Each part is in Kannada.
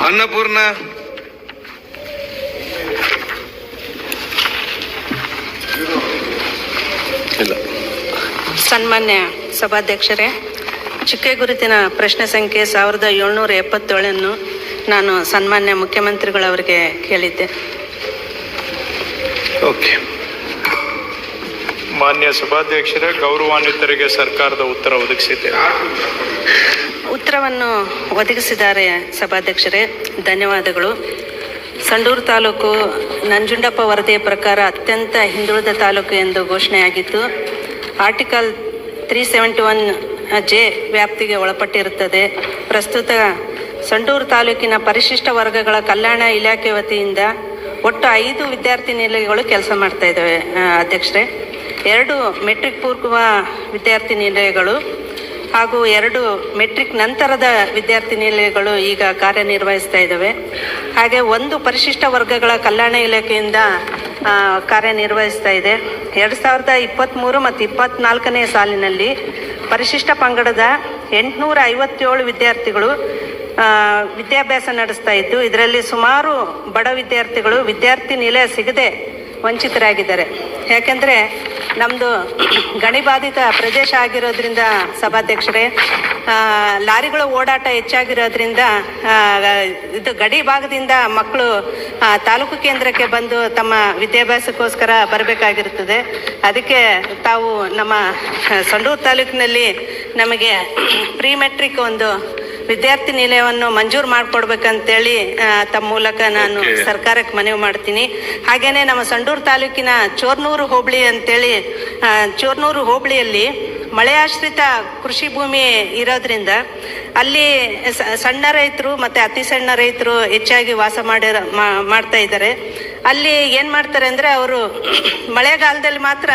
ಅನ್ನಪೂರ್ಣ. ಇಲ್ಲ. ಸನ್ಮಾನ್ಯ ಸಭಾಧ್ಯಕ್ಷರೇ ಚುಕ್ಕೆ ಗುರುತಿನ ಪ್ರಶ್ನೆ ಸಂಖ್ಯೆ ಸಾವಿರದ ಏಳ್ನೂರ ಎಪ್ಪತ್ತೇಳನ್ನು ನಾನು ಸನ್ಮಾನ್ಯ ಮುಖ್ಯಮಂತ್ರಿಗಳವರಿಗೆ ಕೇಳಿದ್ದೆ. ಓಕೆ. ಮಾನ್ಯ ಸಭಾಧ್ಯಕ್ಷರೇ ಗೌರವಾನ್ವಿತರಿಗೆ ಸರ್ಕಾರದ ಉತ್ತರ ಒದಗಿಸಿದ್ದೇನೆ ಉತ್ತರವನ್ನು ಒದಗಿಸಿದ್ದಾರೆ ಸಭಾಧ್ಯಕ್ಷರೇ. ಧನ್ಯವಾದಗಳು. ಸಂಡೂರು ತಾಲೂಕು ನಂಜುಂಡಪ್ಪ ವರದಿಯ ಪ್ರಕಾರ ಅತ್ಯಂತ ಹಿಂದುಳಿದ ತಾಲೂಕು ಎಂದು ಘೋಷಣೆಯಾಗಿತ್ತು. Article three seventy one J ವ್ಯಾಪ್ತಿಗೆ ಒಳಪಟ್ಟಿರುತ್ತದೆ. ಪ್ರಸ್ತುತ ಸಂಡೂರು ತಾಲೂಕಿನ ಪರಿಶಿಷ್ಟ ವರ್ಗಗಳ ಕಲ್ಯಾಣ ಇಲಾಖೆ ವತಿಯಿಂದ ಒಟ್ಟು ಐದು ವಿದ್ಯಾರ್ಥಿ ನಿಲಯಗಳು ಕೆಲಸ ಮಾಡ್ತಾ ಇದ್ದಾವೆ, ಅಧ್ಯಕ್ಷರೇ. ಎರಡು ಮೆಟ್ರಿಕ್ ಪೂರ್ವ ವಿದ್ಯಾರ್ಥಿ ನಿಲಯಗಳು ಹಾಗೂ ಎರಡು ಮೆಟ್ರಿಕ್ ನಂತರದ ವಿದ್ಯಾರ್ಥಿ ನಿಲಯಗಳು ಈಗ ಕಾರ್ಯನಿರ್ವಹಿಸ್ತಾ ಇದ್ದಾವೆ. ಹಾಗೆ ಒಂದು ಪರಿಶಿಷ್ಟ ವರ್ಗಗಳ ಕಲ್ಯಾಣ ಇಲಾಖೆಯಿಂದ ಕಾರ್ಯನಿರ್ವಹಿಸ್ತಾ ಇದೆ. ಎರಡು ಸಾವಿರದ ಇಪ್ಪತ್ತ್ಮೂರು ಮತ್ತು ಇಪ್ಪತ್ತ್ನಾಲ್ಕನೇ ಸಾಲಿನಲ್ಲಿ ಪರಿಶಿಷ್ಟ ಪಂಗಡದ ಎಂಟುನೂರ ಐವತ್ತೇಳು ವಿದ್ಯಾರ್ಥಿಗಳು ವಿದ್ಯಾಭ್ಯಾಸ ನಡೆಸ್ತಾ ಇದ್ದು, ಇದರಲ್ಲಿ ಸುಮಾರು ಬಡ ವಿದ್ಯಾರ್ಥಿಗಳು ವಿದ್ಯಾರ್ಥಿ ನಿಲಯ ಸಿಗದೆ ವಂಚಿತರಾಗಿದ್ದಾರೆ. ಯಾಕೆಂದರೆ ನಮ್ಮದು ಗಣಿಬಾಧಿತ ಪ್ರದೇಶ ಆಗಿರೋದ್ರಿಂದ ಸಭಾಧ್ಯಕ್ಷರೇ ಲಾರಿಗಳ ಓಡಾಟ ಹೆಚ್ಚಾಗಿರೋದ್ರಿಂದ ಇದು ಗಡಿ ಭಾಗದಿಂದ ಮಕ್ಕಳು ತಾಲೂಕು ಕೇಂದ್ರಕ್ಕೆ ಬಂದು ತಮ್ಮ ವಿದ್ಯಾಭ್ಯಾಸಕ್ಕೋಸ್ಕರ ಬರಬೇಕಾಗಿರುತ್ತದೆ. ಅದಕ್ಕೆ ತಾವು ನಮ್ಮ ಸಂಡೂರು ತಾಲೂಕಿನಲ್ಲಿ ನಮಗೆ ಪ್ರೀ ಮೆಟ್ರಿಕ್ ಒಂದು ವಿದ್ಯಾರ್ಥಿ ನಿಲಯವನ್ನು ಮಂಜೂರು ಮಾಡಿಕೊಡ್ಬೇಕಂತೇಳಿ ತಮ್ಮ ಮೂಲಕ ನಾನು ಸರ್ಕಾರಕ್ಕೆ ಮನವಿ ಮಾಡ್ತೀನಿ. ಹಾಗೇನೆ ನಮ್ಮ ಸಂಡೂರು ತಾಲೂಕಿನ ಚೋರ್ನೂರು ಹೋಬಳಿ ಅಂತೇಳಿ ಚೋರ್ನೂರು ಹೋಬಳಿಯಲ್ಲಿ ಮಳೆಯಾಶ್ರಿತ ಕೃಷಿ ಭೂಮಿ ಇರೋದ್ರಿಂದ ಅಲ್ಲಿ ಸಣ್ಣ ರೈತರು ಮತ್ತು ಅತಿ ಸಣ್ಣ ರೈತರು ಹೆಚ್ಚಾಗಿ ವಾಸ ಮಾಡಿರೋ ಮಾಡ್ತಾ ಇದ್ದಾರೆ. ಅಲ್ಲಿ ಏನು ಮಾಡ್ತಾರೆ ಅಂದರೆ ಅವರು ಮಳೆಗಾಲದಲ್ಲಿ ಮಾತ್ರ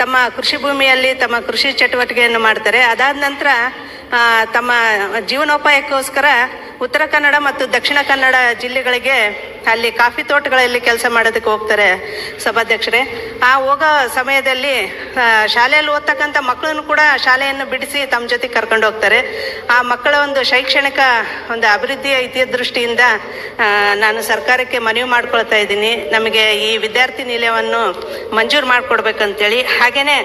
ತಮ್ಮ ಕೃಷಿ ಭೂಮಿಯಲ್ಲಿ ತಮ್ಮ ಕೃಷಿ ಚಟುವಟಿಕೆಯನ್ನು ಮಾಡ್ತಾರೆ. ಅದಾದ ನಂತರ ತಮ್ಮ ಜೀವನೋಪಾಯಕ್ಕೋಸ್ಕರ ಉತ್ತರ ಕನ್ನಡ ಮತ್ತು ದಕ್ಷಿಣ ಕನ್ನಡ ಜಿಲ್ಲೆಗಳಿಗೆ ಅಲ್ಲಿ ಕಾಫಿ ತೋಟಗಳಲ್ಲಿ ಕೆಲಸ ಮಾಡೋದಕ್ಕೆ ಹೋಗ್ತಾರೆ ಸಭಾಧ್ಯಕ್ಷರೇ. ಆ, ಹೋಗೋ ಸಮಯದಲ್ಲಿ ಶಾಲೆಯಲ್ಲಿ ಓದ್ತಕ್ಕಂಥ ಮಕ್ಕಳನ್ನು ಕೂಡ ಶಾಲೆಯನ್ನು ಬಿಡಿಸಿ ತಮ್ಮ ಜೊತೆ ಕರ್ಕೊಂಡು ಹೋಗ್ತಾರೆ. ಆ ಮಕ್ಕಳ ಒಂದು ಶೈಕ್ಷಣಿಕ ಒಂದು ಅಭಿವೃದ್ಧಿಯ ದೃಷ್ಟಿಯಿಂದ ನಾನು ಸರ್ಕಾರಕ್ಕೆ ಮನವಿ ಮಾಡ್ಕೊಳ್ತಾ ಇದ್ದೀನಿ. ನಮಗೆ ಈ ವಿದ್ಯಾರ್ಥಿ ನಿಲಯವನ್ನು ಮಂಜೂರು ಮಾಡಿಕೊಡ್ಬೇಕಂತೇಳಿ. ಹಾಗೇನೆ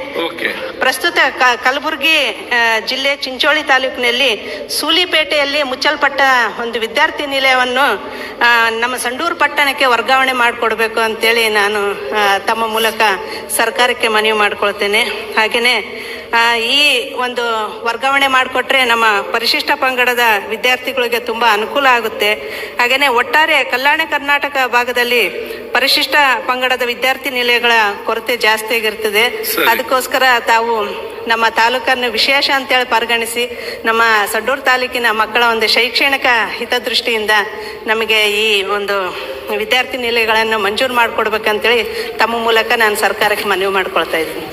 ಪ್ರಸ್ತುತ ಕ- ಕಲಬುರಗಿ ಜಿಲ್ಲೆ ಚಿಂಚೋಳಿ ತಾಲೂಕಿನಲ್ಲಿ ಸೂಲಿಪೇಟೆಯಲ್ಲಿ ಮುಚ್ಚಲ್ಪಟ್ಟ ಒಂದು ವಿದ್ಯಾರ್ಥಿ ನಿಲಯವನ್ನು ನಮ್ಮ ಸಂಡೂರು ಪಟ್ಟಣಕ್ಕೆ ವರ್ಗಾವಣೆ ಮಾಡಿಕೊಡ್ಬೇಕು ಅಂತೇಳಿ ನಾನು ತಮ್ಮ ಮೂಲಕ ಸರ್ಕಾರಕ್ಕೆ ಮನವಿ ಮಾಡಿಕೊಳ್ತೇನೆ. ಹಾಗೆಯೇ ಈ ಒಂದು ವರ್ಗಾವಣೆ ಮಾಡಿಕೊಟ್ರೆ ನಮ್ಮ ಪರಿಶಿಷ್ಟ ಪಂಗಡದ ವಿದ್ಯಾರ್ಥಿಗಳಿಗೆ ತುಂಬ ಅನುಕೂಲ ಆಗುತ್ತೆ. ಹಾಗೆಯೇ ಒಟ್ಟಾರೆ ಕಲ್ಯಾಣ ಕರ್ನಾಟಕ ಭಾಗದಲ್ಲಿ ಪರಿಶಿಷ್ಟ ಪಂಗಡದ ವಿದ್ಯಾರ್ಥಿ ನಿಲಯಗಳ ಕೊರತೆ ಜಾಸ್ತಿ ಆಗಿರ್ತದೆ. ಅದಕ್ಕೋಸ್ಕರ ತಾವು ನಮ್ಮ ತಾಲೂಕನ್ನು ವಿಶೇಷ ಅಂತೇಳಿ ಪರಿಗಣಿಸಿ ನಮ್ಮ ಸಡ್ಡೂರು ತಾಲೂಕಿನ ಮಕ್ಕಳ ಒಂದು ಶೈಕ್ಷಣಿಕ ಹಿತದೃಷ್ಟಿಯಿಂದ ನಮಗೆ ಈ ಒಂದು ವಿದ್ಯಾರ್ಥಿ ನಿಲಯಗಳನ್ನು ಮಂಜೂರು ಮಾಡಿಕೊಡ್ಬೇಕಂತೇಳಿ ತಮ್ಮ ಮೂಲಕ ನಾನು ಸರ್ಕಾರಕ್ಕೆ ಮನವಿ ಮಾಡ್ಕೊಳ್ತಾ ಇದ್ದೀನಿ.